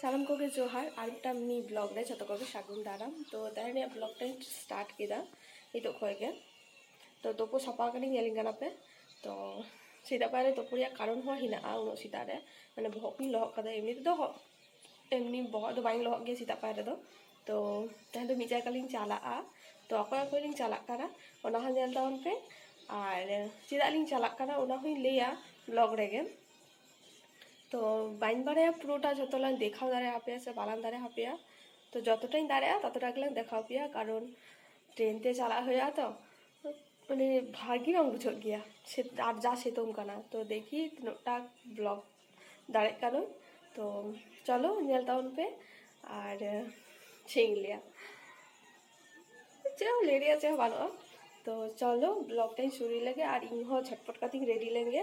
সালাম কোকে জোহার আর একটা me blog দেয়, যত যতককে সাগুন দাঁড়াম তো তাহলে ব্লগটা স্টার্ট কেদা নিতোগ হয়ে তো তোপো সাপা কানি ᱧᱮᱞᱤᱧ গানাপে তো সেটা ᱪᱮᱫᱟᱜ ᱵᱟᱨᱮ কারণ হওয়া হিনা আর ᱦᱮᱱᱟᱜᱼᱟ ᱩᱱᱟᱹᱜ মানে ᱨᱮ ᱢᱟᱱᱮ ᱵᱚᱦᱚᱜ ᱠᱚᱧ ᱞᱚᱦᱚᱫ ᱠᱟᱫᱟ এমনি বহ তো বাইন লহক গিয়ে সিতাপায় রেদো তো। তো তাহলে তো মিজাই কালিং আ। তো অকয় অকয়লিং চালাগ কারা? ওনা হল জেল তাওন পে আর চেদালিং চালাগ কারা? ওনা হই লেয়া ব্লগ রেগে তো বাইন બારે পুরোটা যত যতলা দেখাও দাঁড়ায় হাঁপিয়া, সে বালান দাঁড়ে হাঁপিয়া। তো যতটাই দাঁড়ায় ততটা গেলাম দেখাও পিয়া কারণ ট্রেনতে চালা হইয়া তো মানে ভাগি রং বুঝো গিয়া। সে আর যা সে কানা তো দেখি তিনটা ব্লগ দাঁড়ে কেন তো চলো নিয়াল টাউন পে আর ছিংলিয়া। চলো লেডি আছে ভালো তো চলো ব্লগটাই শুরু লাগে আর ইংহ ঝটপট কাতিং রেডি লেগে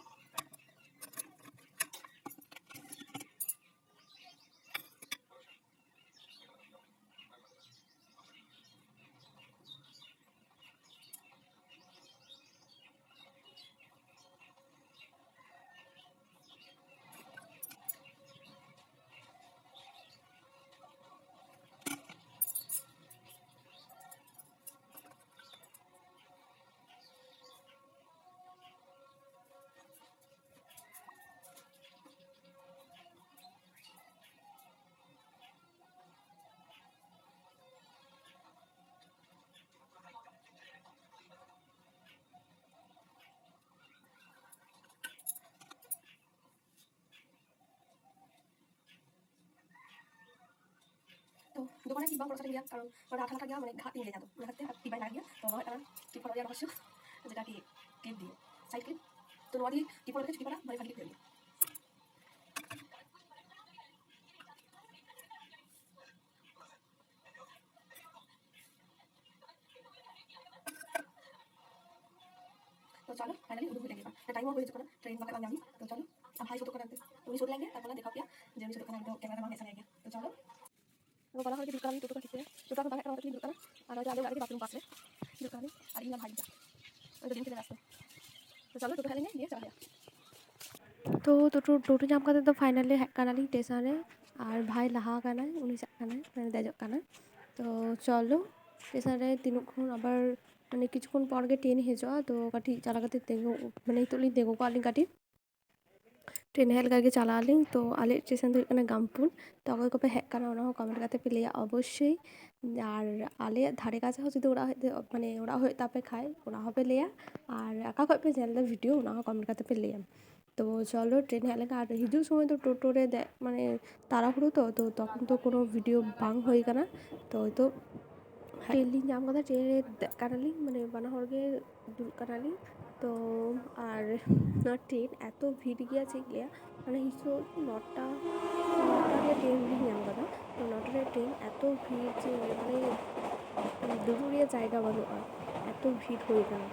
তো দোকানে কি বাং পড়াশোনা গিয়া কারণ ওরা আঠা আঠা গিয়া মানে ঘাট নিয়ে যেত ওরা হাতে হাত টিপাই লাগে তো নয় তারা টিপ করা রহস্য যেটা কি ক্লিপ দিয়ে সাইড ক্লিপ তো নোয়া দিয়ে টিপ করে টিপ করা মানে ফাটি ক্লিপ দিয়ে তো চলো ফাইনালি উদুপ হয়ে গেলাম টাইমও হয়ে চুকা ট্রেন বাকা আমি তো চলো अब भाई फोटो कराते उन्हीं सोच लेंगे तब बोला देखा क्या जो भी फोटो कराएंगे तो कैमरा मैन ऐसा रहेगा तो चलो এবং বলা হয় যে দুর্গালি টোটো ক্ষেত্রে টোটো এখন একটা আমাদের দুর্গালা আর হয়তো আগে গাড়িতে বাথরুম পাশে দুর্গালি আর ইলা ভাড়িটা ওই তো দিন চলে আসতো তো চলো টোটো খেলে নিয়ে দিয়ে চলে তো টোটো টোটো ᱧᱟᱢ ᱠᱟᱛᱮ ᱫᱚ ᱯᱷᱟᱭᱱᱟᱞᱤ ᱦᱮᱡ ᱠᱟᱱᱟᱞᱤᱧ ᱴᱮᱥᱚᱱ ᱨᱮ ᱟᱨ ᱵᱷᱟᱭ ᱞᱟᱦᱟ ᱠᱟᱱᱟᱭ ᱩᱱᱤ ᱪᱟᱜ ᱠᱟᱱᱟᱭ ᱢᱟᱱᱮ ᱫᱮᱡᱚᱜ ᱠᱟᱱᱟᱭ ᱛᱚ ᱪᱚᱞᱚ ᱴᱮᱥᱚᱱ ᱨᱮ ᱛᱤᱱᱟᱹᱜ ᱠᱷᱚᱱ ᱟᱵᱟᱨ মানে কিছুক্ষণ পর গে ট্রেন হেজোয়া তো কাটি চালা কাতে তেঙ্গো মানে নিতলি তেঙ্গো কালিং কাটি ᱴᱨᱮᱱ ᱦᱮᱡ ᱞᱮᱠᱟᱜᱮ ᱪᱟᱞᱟᱜ ᱟᱹᱞᱤᱧ ᱛᱚ ᱟᱞᱮ ᱥᱴᱮᱥᱚᱱ ᱫᱚ ᱦᱩᱭᱩᱜ ᱠᱟᱱᱟ ᱜᱟᱢᱯᱩᱨ ᱛᱚ ᱚᱠᱚᱭ ᱠᱚᱯᱮ ᱦᱮᱡ ᱟᱠᱟᱱᱟ ᱚᱱᱟ ᱦᱚᱸ ᱠᱚᱢᱮᱱᱴ ᱠᱟᱛᱮᱫ ᱯᱮ ᱞᱟᱹᱭᱟ ᱚᱵᱚᱥᱥᱳᱭ ᱟᱨ ᱟᱞᱮᱭᱟᱜ ᱫᱷᱟᱨᱮ ᱠᱟᱪᱷᱮ ᱦᱚᱸ ᱡᱩᱫᱤ ᱚᱲᱟᱜ ᱦᱩᱭᱩᱜ ᱢᱟᱱᱮ ᱚᱲᱟᱜ ᱦᱩᱭᱩᱜ ᱛᱟᱯᱮ ᱠᱷᱟᱡ ᱚᱱᱟ ᱦᱚᱸᱯᱮ ᱞᱟᱹᱭᱟ ᱟᱨ ᱚᱠᱟ ᱠᱷᱚᱡ ᱯᱮ ᱧᱮᱞ ᱮᱫᱟ ᱵᱷᱤᱰᱭᱳ ᱚᱱᱟ ᱦᱚᱸ ᱠᱚᱢᱮᱱᱴ ᱠᱟᱛᱮᱫ ᱯᱮ ᱞᱟᱹᱭᱟ ᱛᱚ ᱪᱚᱞᱚ ᱴᱨᱮᱱ ᱦᱮᱡ ᱞᱮᱱᱠᱷᱟᱱ ᱟᱨ ᱦᱤᱡᱩᱜ ᱥᱚᱢᱚᱭ ᱫᱚ ᱴᱳᱴᱳ ᱨᱮ ᱫᱮᱡ ᱢᱟᱱᱮ ᱛᱟᱲᱟᱦᱩᱲᱳ ᱛᱚ ᱛᱚ ᱛᱚᱠᱷᱚᱱ ᱫᱚ ᱠᱳᱱᱳ ᱵᱷᱤᱰᱭᱳ ᱵᱟᱝ ᱦᱩᱭ ᱟᱠᱟᱱᱟ ᱛᱚ ᱱᱤᱛᱚᱜ ᱴᱨᱮᱱ ᱞᱤᱧ ᱧᱟᱢ ᱟᱠᱟᱫᱟ ᱴᱨᱮᱱ ᱨᱮ ᱫᱮᱡ ᱟᱠᱟᱱᱟᱞᱤᱧ ᱢᱟᱱᱮ ᱵᱟᱱᱟ ᱦᱚᱲ ᱜᱮ দুলকানালি তো আর ট্রেন এত ভিড় গিয়াছে গিয়া মানে হিসো নটা নটারে ট্রেন ভিড় ᱧᱟᱢ ᱠᱟᱫᱟ ᱛᱚ ᱱᱚᱴᱟᱨᱮ ᱴᱨᱮᱱ ᱮᱛᱚ ᱵᱷᱤᱲ ᱡᱮ ᱢᱟᱱᱮ ᱫᱩᱲᱩᱵ ᱨᱮᱭᱟᱜ ᱡᱟᱭᱜᱟ ᱵᱟᱹᱱᱩᱜᱼᱟ ᱮᱛᱚ ᱵᱷᱤᱲ ᱦᱩᱭ ᱠᱟᱱᱟ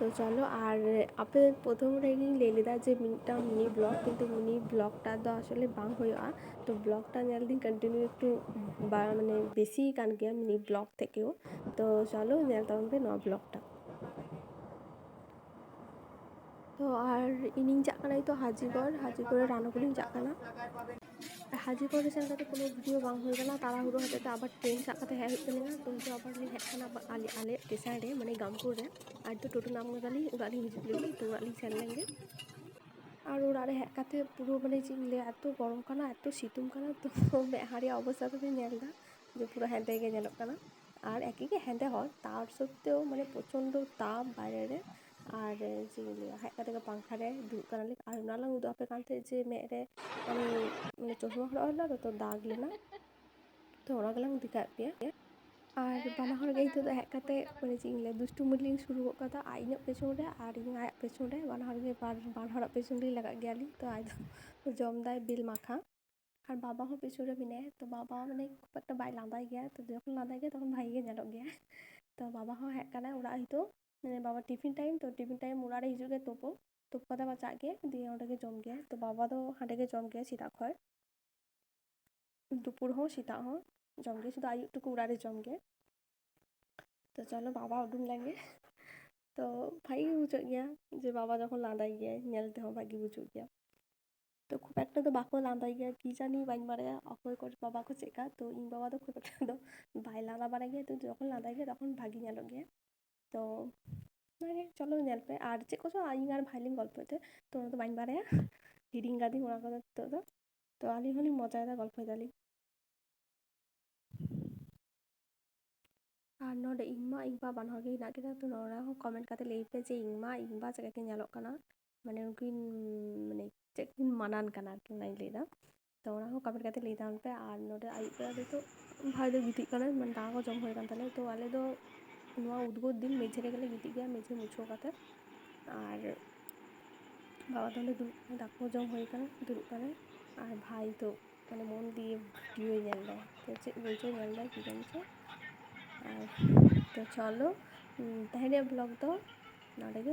তো চলো, আর আপনাদের প্রথম রেগিং লেলেদা যে মিনিটা মিনি ব্লগ, কিন্তু মিনি ব্লগটা তো আসলে বাং হইয়া তো ব্লগটা নেল দিন কন্টিনিউ একটু মানে বেশি গান গিয়া মিনি ব্লগ থেকেও। তো চলো নেল তখন নয় ব্লগটা। তো আর ইনিং চাকানাই তো হাজিগড়, হাজিগড়ের রানাগুলি চাকানা হাজির করেছেন যাতে কোনো ভিডিও বাং হইবে না, তাড়াহুড়ো হতে আবার ট্রেন চাকাতে হ্যাঁ হইতে না, তো আবার হ্যাঁ আলে আলে টেসারে মানে গামপুরে, আর তো টোটো নাম গালি গালি হিজিত লেগে তো গালি সেন লেগে আর ওর আরে হ্যাকাতে পুরো মানে চিনলে এত গরম কানা এত শীতুম কানা তো হারিয়া অবস্থা তো নেলদা যে পুরো হ্যাঁতে গিয়ে জানো কানা আর একই হ্যাঁতে হয়, তার সত্ত্বেও মানে প্রচণ্ড তাপ বাইরে ᱟᱨ ᱪᱮᱫ ᱤᱧ ᱞᱟᱹᱭᱟ ᱦᱮᱡ ᱠᱟᱛᱮ ᱯᱟᱝᱠᱷᱟ ᱨᱮ ᱫᱩᱲᱩᱵ ᱠᱟᱱᱟᱞᱮ ᱟᱨ ᱚᱱᱟ ᱞᱟᱝ ᱩᱫᱩᱜ ᱟᱯᱮ ᱠᱟᱱ ᱛᱟᱦᱮᱸᱫ ᱡᱮ ᱢᱮᱫ ᱨᱮ ᱢᱟᱱᱮ ᱢᱟᱱᱮ ᱪᱚᱥᱢᱟ ᱦᱚᱨᱚᱜ ᱦᱩᱭ ᱞᱮᱱᱟ ᱛᱚ ᱫᱟᱜᱽ ᱞᱮᱱᱟ ᱛᱚ ᱚᱱᱟ ᱜᱮᱞᱟᱝ ᱩᱫᱩᱜ ᱟᱫ ᱯᱮᱭᱟ ᱟᱨ ᱵᱟᱱᱟ ᱦᱚᱲ ᱜᱮ ᱱᱤᱛᱚᱜ ᱫᱚ ᱦᱮᱡ ᱠᱟᱛᱮ ᱢᱟᱱᱮ ᱪᱮᱫ ᱤᱧ ᱞᱟᱹᱭᱟ ᱫᱩᱥᱴᱩᱢᱤ ᱞᱤᱧ ᱥᱩᱨᱩ ᱜᱚᱫ ᱠᱟᱫᱟ ᱟᱡ ᱤᱧᱟᱹᱜ ᱯᱮᱪᱷᱚᱱ ᱨᱮ ᱟᱨ ᱤᱧ ᱟᱭᱟᱜ ᱯᱮᱪᱷᱚᱱ ᱨᱮ ᱵᱟᱱᱟ ᱦᱚᱲ ᱜᱮ ᱵᱟᱨ ᱵᱟᱨ ᱦᱚᱲᱟᱜ ᱯᱮᱪᱷᱚᱱ ᱨᱮ ᱞᱟᱜᱟᱜ ᱜᱮᱭᱟᱞᱤᱧ ᱛᱚ ᱟᱡ ᱫᱚ ᱡᱚᱢ ᱫᱟᱭ ᱵᱮᱞ ᱢᱟᱠᱷᱟ ᱟᱨ ᱵᱟᱵᱟ ᱦᱚᱸ ᱯᱤᱪᱷᱩ ᱨᱮ ᱢᱮᱱᱟᱭᱟ ᱛᱚ ᱵᱟᱵᱟ ᱢᱟᱱᱮ ᱠᱷᱩᱵ ᱮᱠᱴᱟ ᱵᱟᱭ ᱞᱟᱸᱫᱟᱭ ᱜᱮᱭᱟ ᱛᱚ ᱡᱚᱠᱷᱚᱱ ᱞᱟᱸᱫᱟᱭ ᱜᱮᱭᱟ ᱛᱚᱠᱷᱚᱱ ᱵᱷᱟᱜᱮ ᱜᱮ ᱧᱮᱞᱚᱜ ᱜᱮᱭᱟ ᱛᱚ ᱵᱟᱵᱟ ᱦᱚᱸ ᱦᱮᱡ ᱠᱟᱱᱟᱭ ᱚᱲᱟᱜ ᱦᱤᱛᱚᱜ ᱢᱟᱱᱮ ᱵᱟᱵᱟ ᱴᱤᱯᱷᱤᱱ ᱴᱟᱭᱤᱢ ᱛᱚ ᱴᱤᱯᱷᱤᱱ ᱴᱟᱭᱤᱢ ᱚᱲᱟᱜ ᱨᱮ ᱦᱤᱡᱩᱜ ᱜᱮᱭᱟ ᱛᱳᱯᱳ ᱛᱳᱯᱳ ᱠᱟᱛᱮ ᱟᱵᱟᱨ ᱪᱟᱜ ᱜᱮᱭᱟᱭ ᱫᱤᱭᱮ ᱚᱸᱰᱮ ᱜᱮ ᱡᱚᱢ ᱜᱮᱭᱟᱭ ᱛᱚ ᱵᱟᱵᱟ ᱫᱚ ᱦᱟᱸᱰᱮ ᱜᱮ ᱡᱚᱢ ᱜᱮᱭᱟᱭ ᱥᱮᱛᱟᱜ ᱠᱷᱚᱡ দুপুর ᱦᱚᱸ ᱥᱮᱛᱟᱜ ᱦᱚᱸ ᱡᱚᱢ ᱜᱮᱭᱟᱭ ᱥᱩᱫᱷᱩ ᱟᱹᱭᱩᱵ ᱴᱩᱠᱩ ᱚᱲᱟᱜ ᱨᱮ ᱡᱚᱢ ᱜᱮᱭᱟᱭ ᱛᱚ ᱪᱚᱞᱚ ᱵᱟᱵᱟ ᱩᱰᱩᱝ ᱞᱮᱱᱜᱮ ᱛᱚ ᱵᱷᱟᱜᱮ ᱜᱮ ᱵᱩᱡᱷᱟᱹᱜ ᱜᱮᱭᱟ ᱡᱮ ᱵᱟᱵᱟ ᱡᱚᱠᱷᱚᱱ ᱞᱟᱸᱫᱟᱭ ᱜᱮᱭᱟᱭ ᱧᱮᱞ ᱛᱮᱦᱚᱸ ᱵᱷᱟᱜᱮ ᱵᱩᱡᱩᱜ ᱜᱮᱭᱟ ᱛᱚ ᱠᱷᱩᱵ একটা ᱫᱚ ᱵᱟᱠᱚ ᱞᱟᱸᱫᱟᱭ ᱜᱮᱭᱟ ᱠᱤ ᱡᱟᱱᱤ ᱵᱟᱹᱧ ᱵᱟᱲᱟᱭᱟ ᱚᱠᱚᱭ ᱠᱚ ᱵᱟᱵᱟ ᱠᱚ ᱪᱮᱫᱠᱟ ᱛᱚ ᱤᱧ ᱵᱟᱵᱟ ᱫᱚ ᱠᱷᱩᱵ একটা ᱫᱚ ᱵᱟᱭ ᱞᱟᱸᱫᱟ ᱵᱟᱲᱟᱭ ᱜᱮᱭᱟ ᱛᱚ ᱡᱚᱠᱷᱚᱱ ᱞᱟᱸᱫᱟᱭ ᱜᱮᱭᱟ ᱛᱚᱠᱷᱚᱱ ᱵᱷᱟᱜᱮ ᱧᱮᱞᱚᱜ ᱜᱮᱭᱟ ᱛᱚ ᱚᱱᱟᱜᱮ ᱪᱚᱞᱚ ᱧᱮᱞ ᱯᱮ ᱟᱨ ᱪᱮᱫ ᱠᱚᱪᱚ ᱤᱧ ᱟᱨ ᱵᱷᱟᱭ ᱞᱤᱧ ᱜᱚᱞᱯᱚᱭᱮᱫ ᱛᱟᱦᱮᱸᱫ ᱛᱚ ᱚᱱᱟ ᱫᱚ ᱵᱟᱹᱧ ᱵᱟᱲᱟᱭᱟ ᱦᱤᱲᱤᱧ ᱠᱟᱫᱤᱧ ᱚᱱᱟ ᱠᱚᱫᱚ ᱱᱤᱛᱚᱜ ᱫᱚ ᱛᱚ ᱟᱹᱞᱤᱧ ᱦᱚᱸᱞᱤᱧ ᱢᱚᱡᱟᱭᱮᱫᱟ ᱜᱚᱞᱯᱚᱭ ᱫᱟᱞᱤᱧ ᱟᱨ ᱱᱚᱰᱮ ᱤᱧ ᱢᱟ ᱤᱧ ᱵᱟ ᱵᱟᱱᱟ ᱦᱚᱲ ᱜᱮ ᱦᱮᱱᱟᱜ ᱠᱤᱱᱟ ᱛᱚ ᱱᱚᱰᱮ ᱦᱚᱸ ᱠᱚᱢᱮᱱᱴ ᱠᱟᱛᱮ ᱞᱟᱹᱭ ᱯᱮ ᱡᱮ ᱤᱧ ᱢᱟ ᱤᱧ ᱵᱟ ᱪᱮᱫᱠᱟ ᱠᱤᱱ ᱧᱮᱞᱚᱜ ᱠᱟᱱᱟ ᱢᱟᱱᱮ ᱩᱱᱠᱤᱱ ᱢᱟᱱᱮ ᱪᱮᱫ ᱠᱤᱱ ᱢᱟᱱᱟᱱ ᱠᱟᱱᱟ ᱟᱨᱠᱤ ᱚᱱᱟᱧ ᱞᱟᱹᱭᱫᱟ ᱛᱚ ᱚᱱᱟ ᱦᱚᱸ ᱠᱚᱢᱮᱱᱴ ᱠᱟᱛᱮ ᱞᱟᱹᱭ ᱛᱟᱵᱚᱱ ᱯᱮ ᱟᱨ ᱱᱚᱰᱮ ᱟᱹᱭᱩᱵ ᱵᱮᱲᱟ ᱱᱤᱛᱚᱜ ᱵᱷᱟᱭ ᱫᱚ ᱜᱤᱛᱤᱡ ᱠᱟᱱᱟᱭ ᱢᱟᱱᱮ ᱫᱟᱠᱟ ᱠᱚ ᱡᱚᱢ ᱦᱩᱭ ᱠᱟᱱ ᱛᱟᱞᱮᱭᱟ ᱛᱚ ᱟᱞᱮ ᱫᱚ ᱱᱚᱣᱟ ᱩᱫᱽᱜᱟᱹᱨ ᱫᱤᱱ ᱢᱮᱡᱷᱮ ᱨᱮᱜᱮᱞᱮ ᱜᱤᱛᱤᱡ ᱜᱮᱭᱟ ᱢᱮᱡᱷᱮ ᱢᱩᱪᱷᱟᱹᱣ ᱠᱟᱛᱮᱫ ᱟᱨ ᱵᱟᱵᱟ ᱫᱚ ᱚᱸᱰᱮ ᱫᱩᱲᱩᱵ ᱠᱟᱱᱟ ᱫᱟᱠᱟ ᱠᱚ ᱡᱚᱢ ᱦᱩᱭ ᱟᱠᱟᱱᱟ ᱫᱩᱲᱩᱵ ᱠᱟᱱᱟᱭ ᱟᱨ ᱵᱷᱟᱭ ᱫᱚ ᱢᱟᱱᱮ ᱢᱚᱱ ᱫᱤᱭᱮ ᱵᱷᱤᱰᱤᱭᱳᱭ ᱧᱮᱞ ᱮᱫᱟᱭ ᱛᱚ ᱪᱮᱫ ᱵᱳᱭᱪᱚᱭ ᱧᱮᱞ ᱮᱫᱟᱭ ᱠᱤ ᱡᱟᱹᱱᱤ ᱪᱚ ᱟᱨ ᱛᱚ ᱪᱚᱞᱚ ᱛᱮᱦᱮᱧᱟᱜ ᱵᱞᱚᱜ ᱫᱚ ᱱᱚᱸᱰᱮᱜᱮ